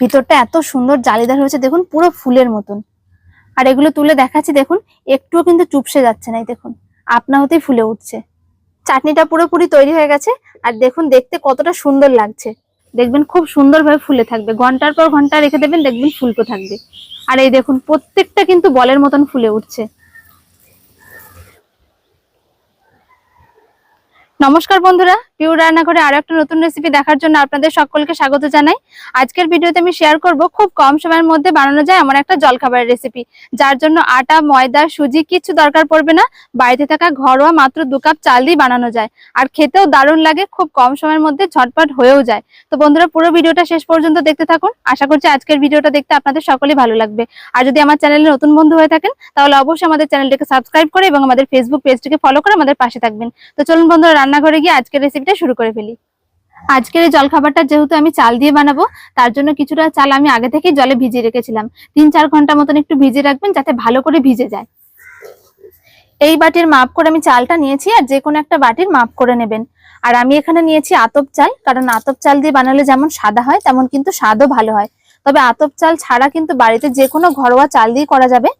ভিতরটা এত সুন্দর জালিদার হয়েছে, দেখুন, পুরো ফুলের মতন। আর এগুলো তুলে দেখাচ্ছি, দেখুন, একটুও কিন্তু চুপসে যাচ্ছে না দেখুন, আপনা হতেই ফুলে উঠছে। চাটনিটা পুরোপুরি তৈরি হয়ে গেছে, আর দেখুন, দেখতে কতটা সুন্দর লাগছে। দেখবেন, খুব সুন্দরভাবে ফুলে থাকবে। ঘণ্টার পর ঘণ্টা রেখে দেবেন, দেখবেন ফুলকো থাকবে। আর এই দেখুন, প্রত্যেকটা কিন্তু বলের মতন ফুলে উঠছে। নমস্কার বন্ধুরা পিউ রান্নাঘরে আরও একটা নতুন রেসিপি দেখার জন্য আপনাদের সকলকে স্বাগত জানাই। আজকের ভিডিওতে আমি শেয়ার করব খুব কম সময়ের মধ্যে বানানো যায় এমন একটা জলখাবারের রেসিপি যার জন্য আটা, ময়দা, সুজি কিছু দরকার পড়বে না। বাড়িতে থাকা ঘরোয়া মাত্র দু কাপ চাল দিয়ে বানানো যায়, আর খেতেও দারুণ লাগে, খুব কম সময়ের মধ্যে ঝটপট হয়েও যায়। তো বন্ধুরা, পুরো ভিডিওটা শেষ পর্যন্ত দেখতে থাকুন। আশা করছি আজকের ভিডিওটা দেখতে আপনাদের সকলেই ভালো লাগবে। আর যদি আমার চ্যানেলে নতুন বন্ধু হয়ে থাকেন, তাহলে অবশ্যই আমাদের চ্যানেলটিকে সাবস্ক্রাইব করে এবং আমাদের ফেসবুক পেজটিকে ফলো করে আমাদের পাশে থাকবেন। তো চলুন বন্ধুরা রান্নাঘরে গিয়ে আজকের রেসিপিটা শুরু করে ফেলি। আজকের এই জলখাবারটা যেহেতু আমি চাল দিয়ে বানাবো, তার জন্য কিছুটা চাল আমি আগে থেকেই জলে ভিজিয়ে রেখেছিলাম। তিন চার ঘণ্টা মতন একটু ভিজিয়ে রাখবেন যাতে ভালো করে ভিজে যায়। এই বাটির মাপ করে আমি চালটা নিয়েছি আর যে কোনো একটা বাটির মাপ করে নেবেন। আর আমি এখানে নিয়েছি আতপ চাল, কারণ আতপ চাল দিয়ে বানালে যেমন সাদা হয়, তেমন কিন্তু স্বাদও ভালো হয়। তবে আতপ চাল ছাড়া কিন্তু বাড়িতে যে কোনো ঘরোয়া চাল দিয়ে করা যাবে।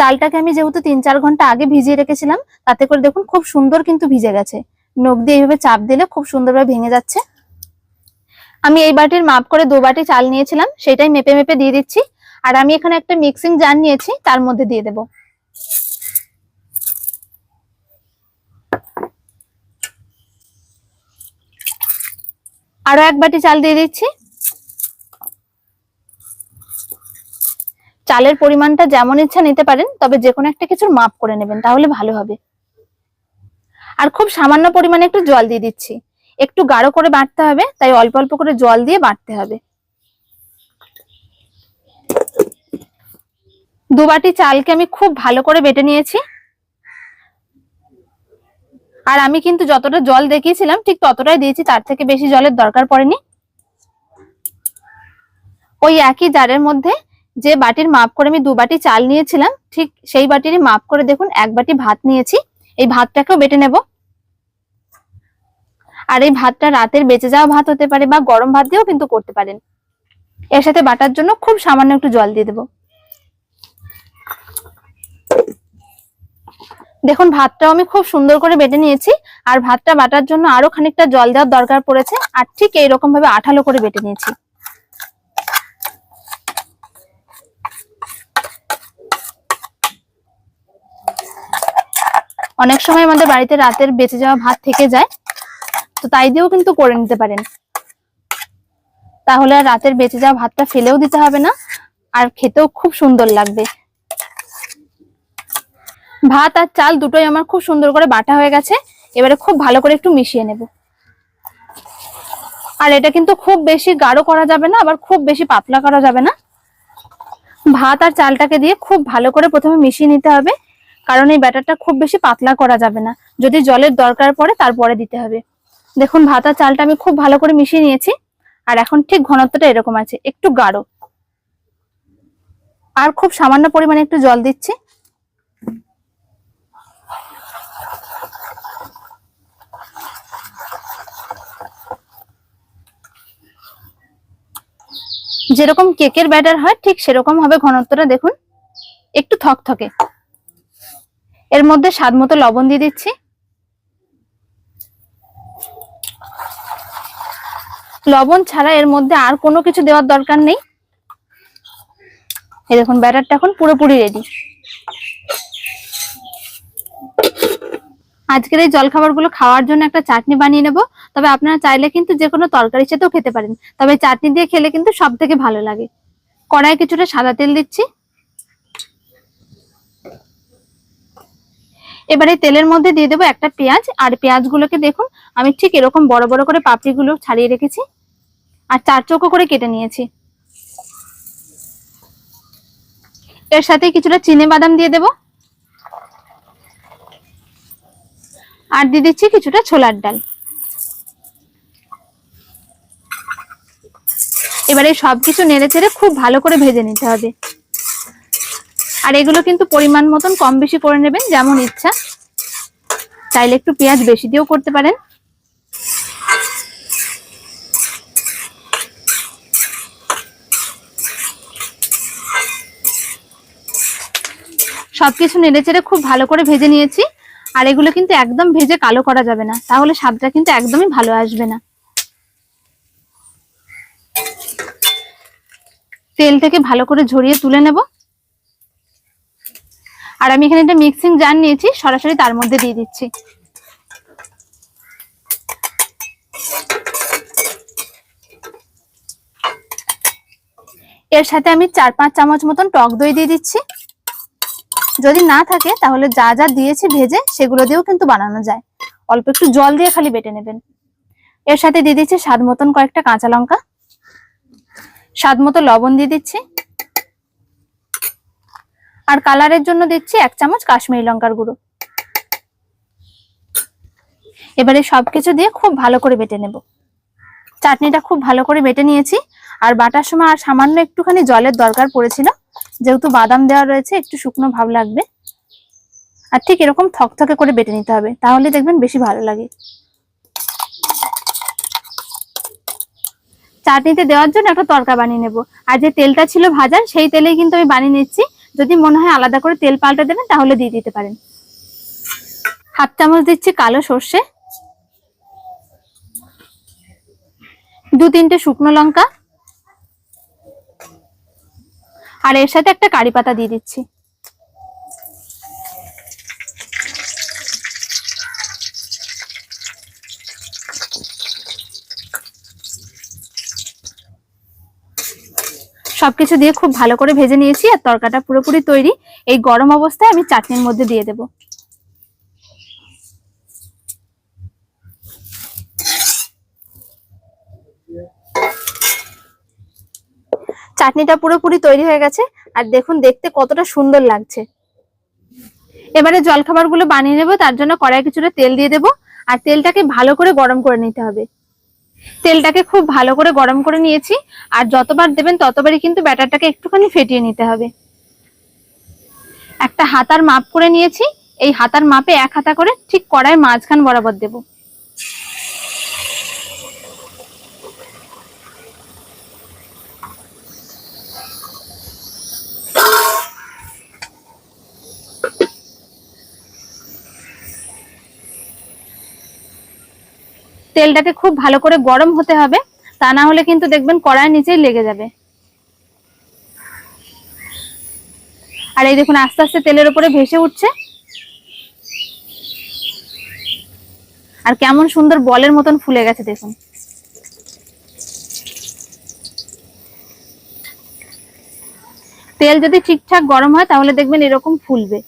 চালটাকে আমি যেহেতু তিন চার ঘণ্টা আগে ভিজিয়ে রেখেছিলাম, তাতে করে দেখুন খুব সুন্দর কিন্তু ভিজে গেছে। নখ দিয়ে এইভাবে চাপ দিলে খুব সুন্দরভাবে ভেঙে যাচ্ছে। আমি এই বাটির মাপ করে দু বাটি চাল নিয়েছিলাম, সেটাই মেপে মেপে দিয়ে দিচ্ছি। আর আমি এখানে একটা মিক্সিং জার নিয়েছি, তার মধ্যে দিয়ে দেব। আরও এক বাটি চাল দিয়ে দিচ্ছি। চালের পরিমাণটা যেমন ইচ্ছা নিতে পারেন, তবে যে কোনো একটা কিছুর মাপ করে নেবেন, তাহলে ভালো হবে। আর খুব সামান্য পরিমাণে একটু জল দিয়ে দিচ্ছি। একটু গাঢ় করে বাটতে হবে, তাই অল্প অল্প করে জল দিয়ে বাটতে হবে। দু বাটি চালকে আমি খুব ভালো করে বেটে নিয়েছি। আর আমি কিন্তু যতটা জল দেখিয়েছিলাম, ঠিক ততটাই দিয়েছি, তার থেকে বেশি জলের দরকার পড়েনি। ওই একই জারের মধ্যে যে বাটির মাপ করে আমি দু বাটি চাল নিয়েছিলাম, ঠিক সেই বাটিরই মাপ করে দেখুন এক বাটি ভাত নিয়েছি। এই ভাতটাকেও বেটে নেব। আর এই ভাতটা রাতের বেঁচে যাওয়া ভাত হতে পারে বা গরম ভাত দিয়েও কিন্তু করতে পারেন। এর সাথে বাটার জন্য খুব সামান্য একটু জল দিয়ে দেবো। দেখুন ভাতটাও আমি খুব সুন্দর করে বেটে নিয়েছি, আর ভাতটা বাটার জন্য আরও খানিকটা জল দেওয়ার দরকার পড়েছে, আর ঠিক এইরকম ভাবে আঠালো করে বেটে নিয়েছি। অনেক সময় আমাদের বাড়িতে রাতের বেঁচে যাওয়া ভাত থেকে যায়, তো তাই দিয়েও কিন্তু করে নিতে পারেন। তাহলে আর রাতের বেঁচে যাওয়া ভাতটা ফেলেও দিতে হবে না, আর খেতেও খুব সুন্দর লাগবে। ভাত আর চাল দুটোই আমার খুব সুন্দর করে বাটা হয়ে গেছে, এবারে খুব ভালো করে একটু মিশিয়ে নেব। আর এটা কিন্তু খুব বেশি গাঢ় করা যাবে না, আবার খুব বেশি পাতলা করা যাবে না। ভাত আর চালটাকে দিয়ে খুব ভালো করে প্রথমে মিশিয়ে নিতে হবে। কারণ এই ব্যাটারটা খুব বেশি পাতলা করা যাবে না। যদি জলের দরকার পড়ে তারপরে দিতে হবে। দেখুন ভাত চালটা আমি খুব ভালো করে মিশিয়ে নিয়েছি। আর এখন ঠিক ঘনত্বটা এরকম আছে, একটু গাঢ়। আর খুব সামান্য পরিমাণে একটু জল দিচ্ছি। যেরকম কেকের ব্যাটার হয়, ঠিক সেরকম হবে ঘনত্বটা, দেখুন। একটু থকথকে। এর মধ্যে স্বাদ মতো লবণ দিয়ে দিচ্ছি। লবণ ছাড়া এর মধ্যে আর কোনো কিছু দেওয়ার দরকার নেই। এই দেখুন, ব্যাটারটা এখন পুরোপুরি রেডি আজকের এই জলখাবারগুলো খাওয়ার জন্য একটা চাটনি বানিয়ে নেব। তবে আপনারা চাইলে কিন্তু যে কোনো তরকারির সাথেও খেতে পারেন। তবে চাটনি দিয়ে খেলে কিন্তু সব থেকে ভালো লাগে। কড়াই কিছুটা সাদা তেল দিচ্ছি। এবারে তেলের মধ্যে দিয়ে দেবো একটা পেঁয়াজ, আর পেঁয়াজগুলোকে দেখুন, আমি ঠিক এরকম বড় বড় করে পাপড়িগুলো ছাড়িয়ে রেখেছি। আর চার চৌকো করে কেটে নিয়েছি। এর সাথে কিছুটা চিনে বাদাম দিয়ে দেবো। আর দিয়ে দিচ্ছি কিছুটা ছোলার ডাল। এবারে সবকিছু নেড়ে চেড়ে খুব ভালো করে ভেজে নিতে হবে। আর এগুলো কিন্তু পরিমাণ মতন কম বেশি করে নেবেন, যেমন ইচ্ছা। চাইলে একটু পেঁয়াজ বেশি দিয়েও করতে পারেন। সবকিছু নেড়ে চেড়ে খুব ভালো করে ভেজে নিয়েছি। আর এগুলো কিন্তু একদম ভেজে কালো করা যাবে না, তাহলে স্বাদটা কিন্তু একদমই ভালো আসবে না। তেল থেকে ভালো করে ঝরিয়ে তুলে নেব। আর আমি এখানে একটা মিক্সিং জার নিয়েছি, সরাসরি তার মধ্যে দিয়ে দিচ্ছি। এর সাথে আমি চার পাঁচ চামচ মতন টক দই দিয়ে দিচ্ছি। যদি না থাকে, তাহলে যা যা দিয়েছি ভেজে, সেগুলো দিয়েও কিন্তু বানানো যায়। অল্প একটু জল দিয়ে খালি বেটে নেবেন। এর সাথে দিয়ে দিচ্ছি স্বাদ মতন কয়েকটা কাঁচা লঙ্কা। স্বাদ মতো লবণ দিয়ে দিচ্ছি। আর কালারের জন্য দিচ্ছি এক চামচ কাশ্মীরি লঙ্কার গুঁড়ো। এবারে সবকিছু দিয়ে খুব ভালো করে বেটে নেব। চাটনিটা খুব ভালো করে বেটে নিয়েছি। আর বাটার সময় আর সামান্য একটুখানি জলের দরকার পড়েছিল। যেহেতু বাদাম দেওয়া রয়েছে, একটু শুকনো ভাব লাগবে। আর ঠিক এরকম থকথকে করে বেটে নিতে হবে, তাহলে দেখবেন বেশি ভালো লাগে। চাটনিতে দেওয়ার জন্য একটা তরকা বানিয়ে নেব। আর যে তেলটা ছিল ভাজার, সেই তেলেই কিন্তু আমি বানিয়ে নিচ্ছি। যদি মনে হয় আলাদা করে তেল পাল্টে দেবেন, তাহলে দিয়ে দিতে পারেন। হাফ চামচ দিচ্ছি কালো সর্ষে। দু তিনটে শুকনো লঙ্কা। আর এর সাথে একটা কারি পাতা দিয়ে দিচ্ছি। সবকিছু দিয়ে খুব ভালো করে ভেজে নিয়েছি আর তরকাটা পুরোপুরি তৈরি। এই গরম অবস্থায় আমি চাটনির মধ্যে দিয়ে দেব। চাটনিটা পুরোপুরি তৈরি হয়ে গেছে আর দেখুন, দেখতে কতটা সুন্দর লাগছে। এবারে জলখাবারগুলো বানিয়ে নেব, তার জন্য কড়াই কিছুটা তেল দিয়ে দেবো। আর তেলটাকে ভালো করে গরম করে নিতে হবে। তেলটাকে খুব ভালো করে গরম করে নিয়েছি। আর যতবার দেবেন ততবারই কিন্তু ব্যাটারটাকে একটুখানি ফেটিয়ে নিতে হবে। একটা হাতার মাপ করে নিয়েছি। এই হাতার মাপে এক হাতা করে ঠিক কড়াই মাঝখান বরাবর দেব। তেলটাকে খুব ভালো করে গরম হতে হবে, তা না হলে কিন্তু দেখবেন কড়াইয়ের নিচেই লেগে যাবে। আর এই দেখুন, আস্তে আস্তে তেলের উপরে ভেসে উঠছে। আর কেমন সুন্দর বলের মতন ফুলে গেছে, দেখুন। তেল যদি ঠিকঠাক গরম হয়, তাহলে দেখবেন এরকম ফুলবে।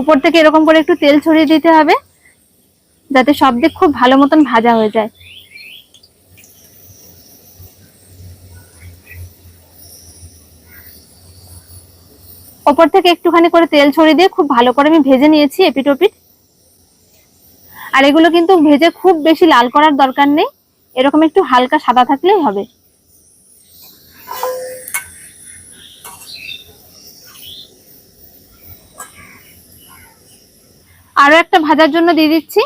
ওপর থেকে এরকম করে একটু তেল ছড়িয়ে দিতে হবে, যাতে সব দিক খুব ভালো মতন ভাজা হয়ে যায়। ওপর থেকে একটুখানি করে তেল ছড়িয়ে দিয়ে খুব ভালো করে আমি ভেজে নিয়েছি এপিট ওপিট আর এগুলো কিন্তু ভেজে খুব বেশি লাল করার দরকার নেই, এরকম একটু হালকা সাদা থাকলেই হবে। আরও একটা ভাজার জন্য দিয়ে দিচ্ছি।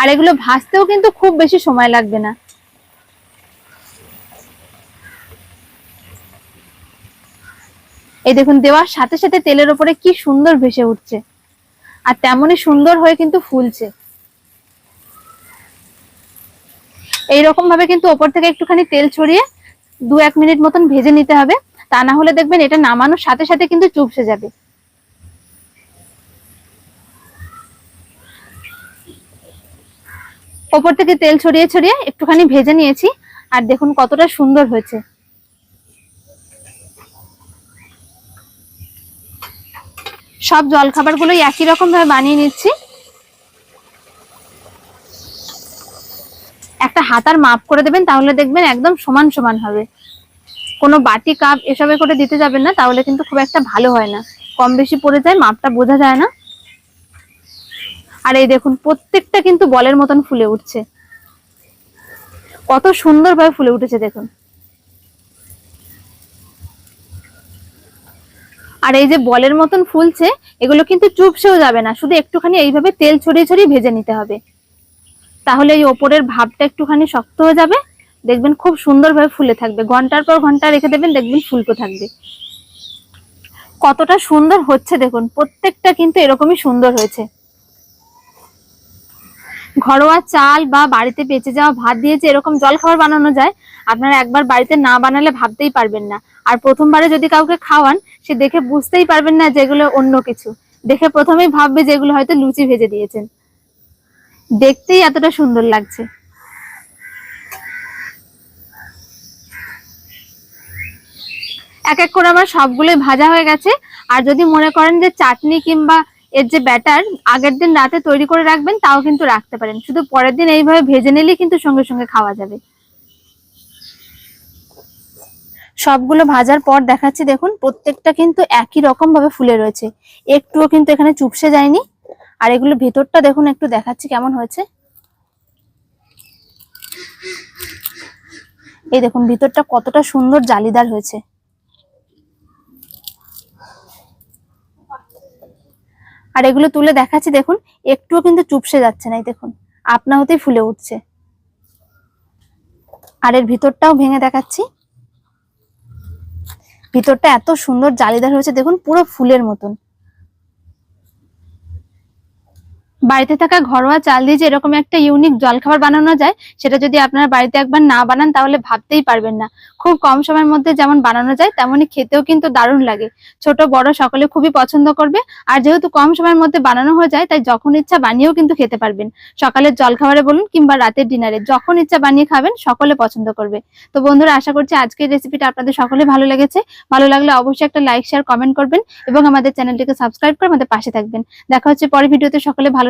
আর এগুলো ভাজতেও কিন্তু খুব বেশি সময় লাগবে না। এই দেখুন, দেওয়ার সাথে সাথে তেলের ওপরে কি সুন্দর ভেসে উঠছে। আর তেমনই সুন্দর হয়ে কিন্তু ফুলছে। এইরকম ভাবে কিন্তু ওপর থেকে একটুখানি তেল ছড়িয়ে দু এক মিনিট মতন ভেজে নিতে হবে। তা না হলে দেখবেন এটা নামানোর সাথে সাথে কিন্তু চুপসে যাবে। ওপর থেকে তেল ছড়িয়ে ছড়িয়ে একটুখানি ভেজে নিয়েছি। আর দেখুন কতটা সুন্দর হয়েছে। সব জলখাবারগুলো একই রকম ভাবে বানিয়ে নিচ্ছি। একটা হাতার মাপ করে দেবেন, তাহলে দেখবেন একদম সমান সমান হবে। কোনো বাটি, কাপ এসবে করে দিতে যাবেন না, তাহলে কিন্তু খুব একটা ভালো হয় না। কম বেশি পড়ে যায়, মাপটা বোঝা যায় না। আর এই দেখুন, প্রত্যেকটা কিন্তু বলের মতন ফুলে উঠছে। কত সুন্দরভাবে ফুলে উঠেছে, দেখুন। আর এই যে বলের মতন ফুলছে, এগুলো কিন্তু চুপসেও যাবে না, শুধু একটুখানি এইভাবে তেল ছড়িয়ে ছড়িয়ে ভেজে নিতে হবে। তাহলে এই ওপরের ভাবটা একটুখানি শক্ত হয়ে যাবে। দেখবেন খুব সুন্দরভাবে ফুলে থাকবে। ঘণ্টার পর ঘণ্টা রেখে দেবেন, দেখবেন ফুলকো থাকবে। কতটা সুন্দর হচ্ছে দেখুন, প্রত্যেকটা কিন্তু এরকমই সুন্দর হয়েছে। ঘরোয়া চাল বা বাড়িতে বেঁচে যাওয়া ভাত দিয়ে যে এরকম জল খাবার বানানো যায়, আপনারা একবার বাড়িতে না বানালে ভাবতেই পারবেন না। আর প্রথমবারে যদি কাউকে খাওয়ান, সে দেখে বুঝতেই পারবেন না যেগুলো অন্য কিছু। দেখে প্রথমেই ভাববে যেগুলো হয়তো লুচি ভেজে দিয়েছেন। দেখতেই এতটা সুন্দর লাগছে। এক এক করে আমার সবগুলোই ভাজা হয়ে গেছে। আর যদি মনে করেন যে চাটনি কিংবা এর যে ব্যাটার আগের দিন রাতে তৈরি করে রাখবেন, তাও কিন্তু রাখতে পারেন। শুধু পরের দিন এইভাবে ভেজে নিলেই কিন্তু সঙ্গে সঙ্গে খাওয়া যাবে। সবগুলো ভাজার পর দেখাচ্ছি, দেখুন, প্রত্যেকটা কিন্তু একই রকম ভাবে ফুলে রয়েছে। একটুও কিন্তু এখানে চুপসে যায়নি। আর এগুলো ভেতরটা দেখুন, একটু দেখাচ্ছি কেমন হয়েছে। এই দেখুন, ভিতরটা কতটা সুন্দর জালিদার হয়েছে। আর এগুলো তুলে দেখাচ্ছি, দেখুন, একটুও কিন্তু চুপসে যাচ্ছে না দেখুন, আপনা হতেই ফুলে উঠছে। আর এর ভিতরটাও ভেঙে দেখাচ্ছি। ভিতরটা এত সুন্দর জালিদার হয়েছে, দেখুন, পুরো ফুলের মতন। বাড়িতে থাকা ঘরোয়া চাল দিয়ে যে এরকম একটা ইউনিক জলখাবার বানানো যায়, সেটা যদি আপনারা বাড়িতে একবার না বানান, তাহলে ভাবতেই পারবেন না। খুব কম সময়ের মধ্যে যেমন বানানো যায়, তেমনই খেতেও কিন্তু দারুণ লাগে। ছোট, বড় সকলে খুবই পছন্দ করবে। আর যেহেতু কম সময়ের মধ্যে বানানো হয়ে যায়, তাই যখন ইচ্ছা বানিয়েও কিন্তু খেতে পারবেন। সকালের জলখাবারে বলুন কিংবা রাতের ডিনারে যখন ইচ্ছা বানিয়ে খাবেন, সকলে পছন্দ করবে। তো বন্ধুরা, আশা করছি আজকের রেসিপিটা আপনাদের সকলে ভালো লেগেছে। ভালো লাগলে অবশ্যই একটা লাইক শেয়ার কমেন্ট করবেন এবং আমাদের চ্যানেলটিকে সাবস্ক্রাইব করে আমাদের পাশে থাকবেন। দেখা হচ্ছে পরের ভিডিওতে সকলে ভালো